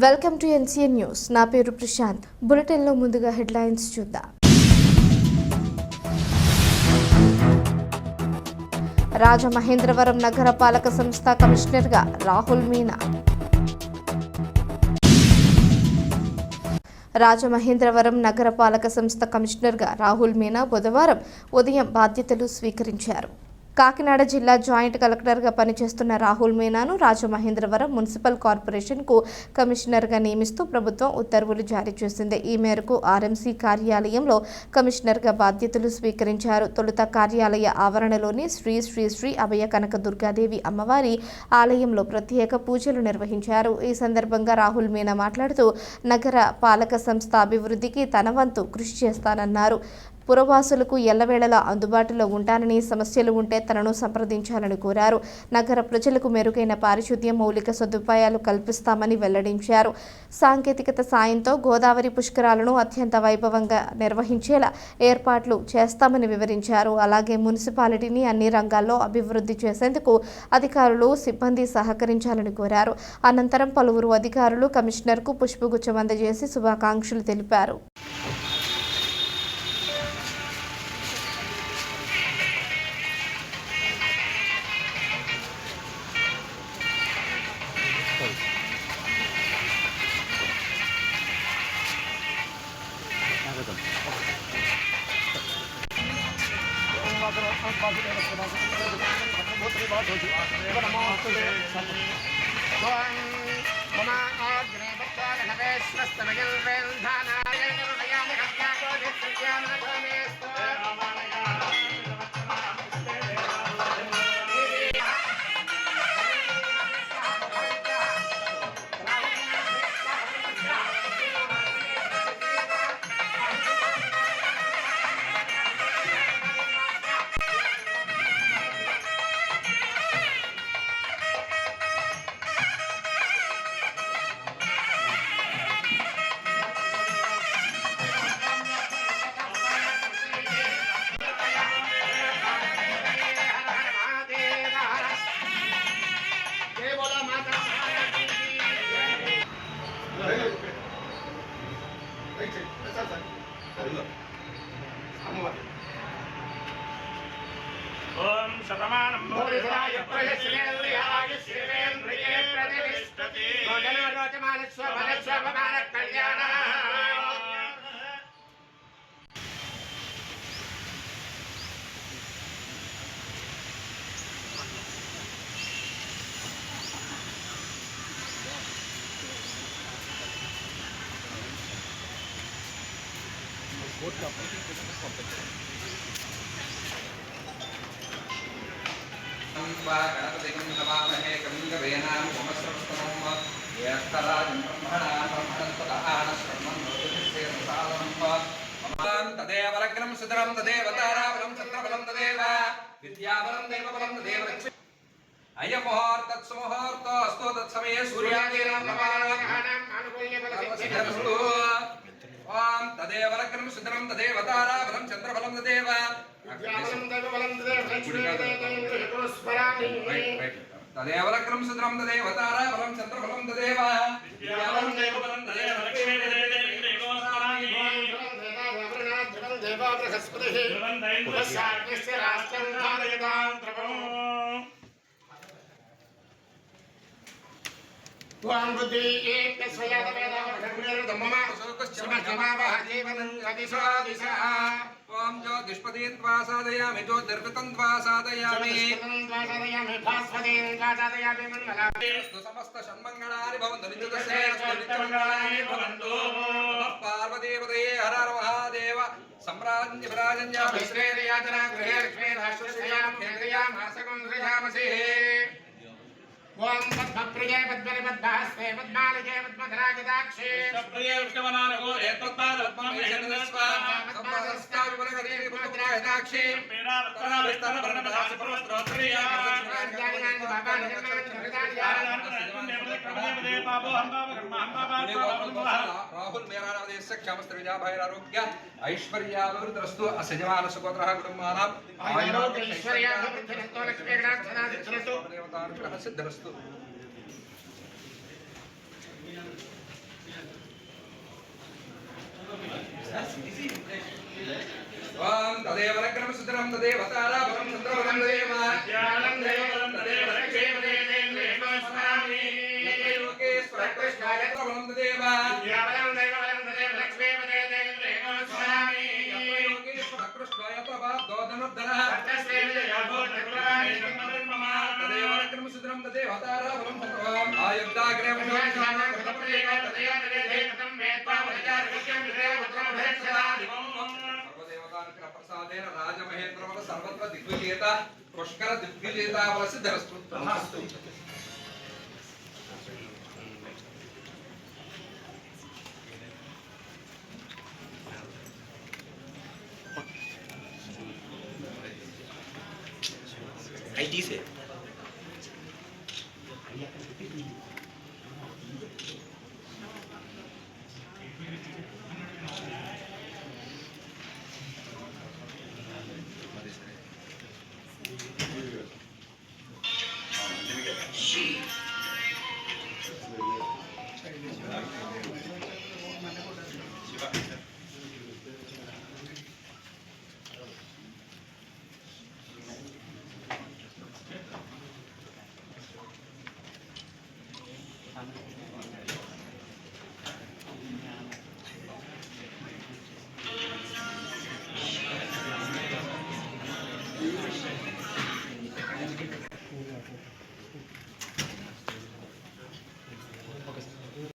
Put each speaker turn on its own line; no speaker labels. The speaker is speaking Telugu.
Welcome to NCN news. నా పేరు ప్రశాంత్. బులెటిన్లో ముందుగా హెడ్లైన్స్ చూద్దాం. రాజమహేంద్రవరం నగర పాలక సంస్థ కమిషనర్గా రాహుల్ మీనా. రాజమహేంద్రవరం నగర పాలక సంస్థ కమిషనర్గా రాహుల్ మీనా బుధవారం ఉదయం బాధ్యతలు స్వీకరించారు. కాకినాడ జిల్లా జాయింట్ కలెక్టర్గా పనిచేస్తున్న రాహుల్ మీనాను రాజమహేంద్రవరం మున్సిపల్ కార్పొరేషన్కు కమిషనర్గా నియమిస్తూ ప్రభుత్వం ఉత్తర్వులు జారీ చేసింది. ఈ మేరకు ఆర్ఎంసీ కార్యాలయంలో కమిషనర్గా బాధ్యతలు స్వీకరించారు. తొలుత కార్యాలయ ఆవరణలోని శ్రీ శ్రీ శ్రీ అభయ కనక దుర్గాదేవి అమ్మవారి ఆలయంలో ప్రత్యేక పూజలు నిర్వహించారు. ఈ సందర్భంగా రాహుల్ మీనా మాట్లాడుతూ నగర పాలక సంస్థ అభివృద్ధికి తన వంతు కృషి చేస్తానన్నారు. పురవాసులకు ఎల్లవేళలా అందుబాటులో ఉంటానని సమస్యలు ఉంటే తనను సంప్రదించాలని కోరారు. నగర ప్రజలకు మెరుగైన పారిశుద్ధ్య మౌలిక సదుపాయాలు కల్పిస్తామని వెల్లడించారు. సాంకేతికత సాయంతో గోదావరి పుష్కరాలను అత్యంత వైభవంగా నిర్వహించేలా ఏర్పాట్లు చేస్తామని వివరించారు. అలాగే మున్సిపాలిటీని అన్ని రంగాల్లో అభివృద్ధి చేసేందుకు అధికారులు సిబ్బంది సహకరించాలని కోరారు. అనంతరం పలువురు అధికారులు కమిషనర్కు పుష్పగుచ్చం అందజేసి శుభాకాంక్షలు తెలిపారు.
स्तनगिल्वेन्धानाय हृदयामि हस्ताको निःसृत्यामि न भूमेस्तु ఓం శతమానం భూరిసాయ ప్రయస్నేంద్రియాయ శివేంద్రియే ప్రతిష్టతి.
గోజలవరోచమానస్వ కోర్టు అప్లికేషన్ కోసం పంపించారు తదేవలగ్నం సుధరం తదేవ తారాబలం చంద్రబలం తదేవ విద్యాబలం దేవబలం తదేవ అయ్యముహూర్తత్సుముహూర్తో అస్తో తత్సమయ సూర్యాదీనాం నమానాం అనుకూల్యబల सूर्यादीनां नमानामस्तु ॐ तदेव लग्नं सुदरं तदेव ताराबलं चन्द्रबलं तदेव తదేవ లగ్నం సుద్రం తదేవ తారాబలం చంద్రబలం తదేవ
విద్యాబలం దేవబలం తదేవ లక్ష్మీ
भार्गवावः जीवनं गतिशो दिशः। ॐ ज्योतिष्पदीन् त्वा साधयामि ज्योतिर्गतं त्वा भवन्तु नित्यमङ्गलानि भवन्तु। पार्वतीपदये हर महादेव। सम्राज्य विराजन्यामि श्रेर्याचना गृहे लक्ष्मीराश्वश्रियाँ केन्द्रियाँ हासकं
सृजामसि पद्मनिपद्मास्मे पद्मालये पद्मधराजदाक्षे प्रिये विष्णवनानगो
एतत्तादत्ममेशनस्वास्ताविपुलकरीपुत्रायदाक्षे राहुल मेरानादेश
क्षमस्त्रिजा भैरारोग्य ऐश्वर्याभिवृद्रस्तु असजमान सुपुत्रः कुटुम्बानाम् आयुरोग्य ऐश्वर्याभिवृद्धिरस्तो लक्ष्मीगणार्थनादिच्छरस्तु
ఓం తదేవ
రక్రం సుతరం తదేవ తారాపరం చంద్రపరం దేవ
జ్ఞానం దేవరం తదేవ రక్షేమదేవేంద్రేవస్వామి
లోకే స్వరకృష్ణాయ ప్రబలం తదేవ
జ్ఞానం దేవరం తదేవ ध्रुवं ददे
अवतारः बलं भगवान्।
आयुक्ताग्रं शानं कृतप्रदेव तदया
नरेधे कृतं वेत्वा मदया रगत्यं हृदय पुत्रं भेक्षदा दिवं सर्वदेवतानुग्रहप्रसादेन राजमहेन्द्रवः सर्वत्र दिग्विजेता पुष्कर दिग्विजेता
बलसिद्धरस्तु नमस्तु आई डी से। Thank you.